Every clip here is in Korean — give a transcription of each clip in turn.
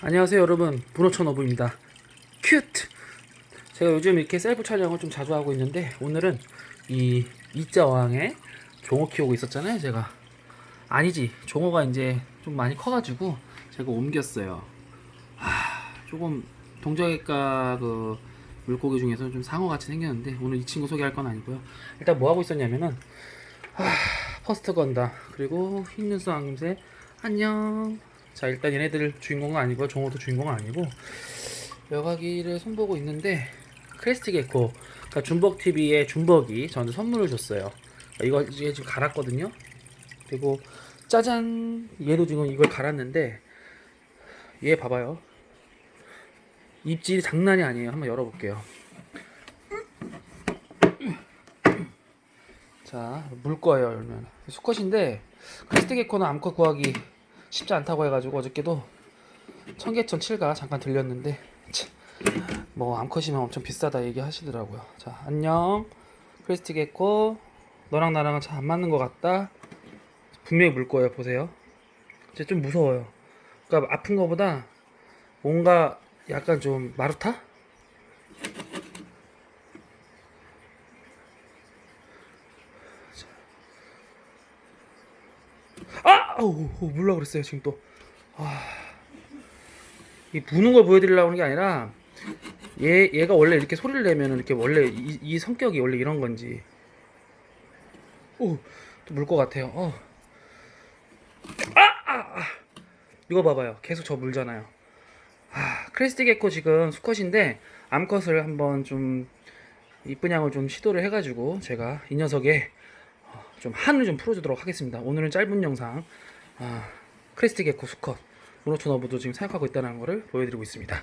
안녕하세요 여러분. 문호천어부입니다. 큐트. 제가 요즘 이렇게 셀프 촬영을 좀 자주 하고 있는데 오늘은 이 이자왕의 종어 키우고 있었잖아요 제가. 아니지 종어가 이제 좀 많이 커가지고 제가 옮겼어요. 하, 조금 동작외과 그 물고기 중에서 좀 상어같이 생겼는데 오늘 이 친구 소개할 건 아니고요. 일단 뭐 하고 있었냐면은 하, 퍼스트 건다. 그리고 흰눈썹 앙금새 안녕 자 일단 얘네들 주인공은 아니고 종호도 주인공은 아니고 여가기를 손보고 있는데 크레스트 게코 그러니까 준벅 TV의 준벅이 저한테 선물을 줬어요. 이거 이제 지금 갈았거든요. 그리고 짜잔! 얘도 지금 이걸 갈았는데 얘 봐봐요. 입질이 장난이 아니에요. 한번 열어볼게요. 자 물 거예요 열면. 수컷인데 크레스트 게코는 암컷 구하기 쉽지 않다고 해가지고 어저께도 청계천 7가 잠깐 들렸는데 참, 뭐 암컷이면 엄청 비싸다 얘기하시더라고요. 자 안녕 크리스티 게코 너랑 나랑은 잘 안 맞는 것 같다. 분명히 물 거예요 보세요. 이제 좀 무서워요. 그러니까 아픈 거보다 뭔가 약간 좀 마루타? 아! 어우, 어우, 물라 그랬어요, 지금 또. 아. 이 부는 걸 보여드리려고 하는 게 아니라, 얘, 얘가 원래 이렇게 소리를 내면 이렇게 원래 이, 이 성격이 원래 이런 건지. 오, 또 물 것 같아요. 어. 아! 아! 아! 이거 봐봐요. 계속 저 물잖아요. 아, 크레스티 게코 지금 수컷인데, 암컷을 한번 좀, 이쁜 양을 좀 시도를 해가지고, 제가 이 녀석의 좀 한을 좀 풀어주도록 하겠습니다. 오늘은 짧은 영상 아, 크리스티 게코 수컷 모노톤 어부도 지금 생각하고 있다는 것을 보여드리고 있습니다.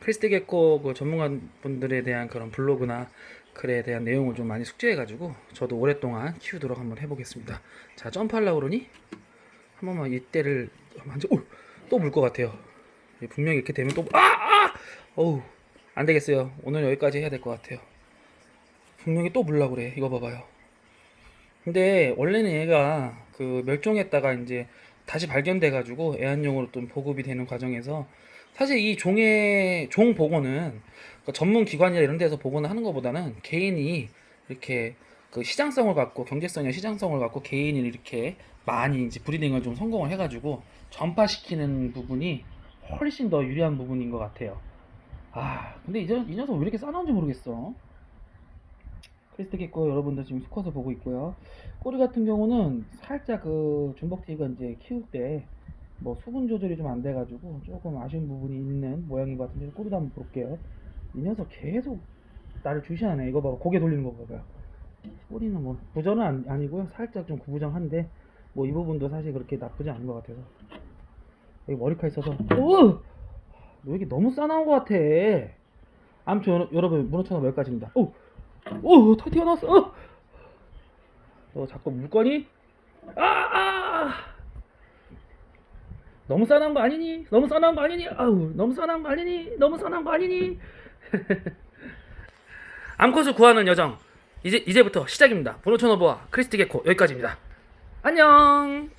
크리스티 게코 그 전문가분들에 대한 그런 블로그나 글에 대한 내용을 좀 많이 숙지해가지고 저도 오랫동안 키우도록 한번 해보겠습니다. 자 점프하려고 그러니 한 번만 이때를 만져 또물 것 같아요. 분명히 이렇게 되면 또 아! 아! 어우 안 되겠어요. 오늘 여기까지 해야 될 것 같아요. 분명히 또 물라 그래. 이거 봐봐요. 근데 원래는 얘가 그 멸종했다가 이제 다시 발견돼가지고 애완용으로 또 보급이 되는 과정에서 사실 이 종의 종 복원은 그 전문 기관이나 이런 데서 복원을 하는 것보다는 개인이 이렇게 그 시장성을 갖고 경제성이나 시장성을 갖고 개인이 이렇게 많이 이제 브리딩을 좀 성공을 해가지고 전파시키는 부분이 훨씬 더 유리한 부분인 것 같아요. 아 근데 이제 이 녀석 왜 이렇게 싸나운지 모르겠어. 크리스트 겠고 여러분들 지금 수컷을 보고 있고요. 꼬리 같은 경우는 살짝 그 준벅티가 이제 키울 때 뭐 수분 조절이 좀 안 돼가지고 조금 아쉬운 부분이 있는 모양인 것 같은데 꼬리도 한번 볼게요. 이 녀석 계속 나를 주시하네. 이거 봐봐 고개 돌리는 거 봐봐요. 꼬리는 뭐 부전은 아니, 아니고요. 살짝 좀 구부정한데 뭐 이 부분도 사실 그렇게 나쁘지 않은 것 같아서 여기 머리카락 있어서 오! 너 이게 너무 싸나운 것 같아. 아무튼 여러- 여러분 문어천원 여기까지입니다. 오! 오, 다 튀어나왔어. 어! 너 자꾸 물거니? 아, 아! 너무 싸난 거 아니니? 너무 싸난 거 아니니? 아우, 너무 싸난 거 아니니? 너무 싸난 거 아니니? 암컷을 구하는 여정. 이제 이제부터 시작입니다. 보노천오버와 크리스티 게코 여기까지입니다. 안녕.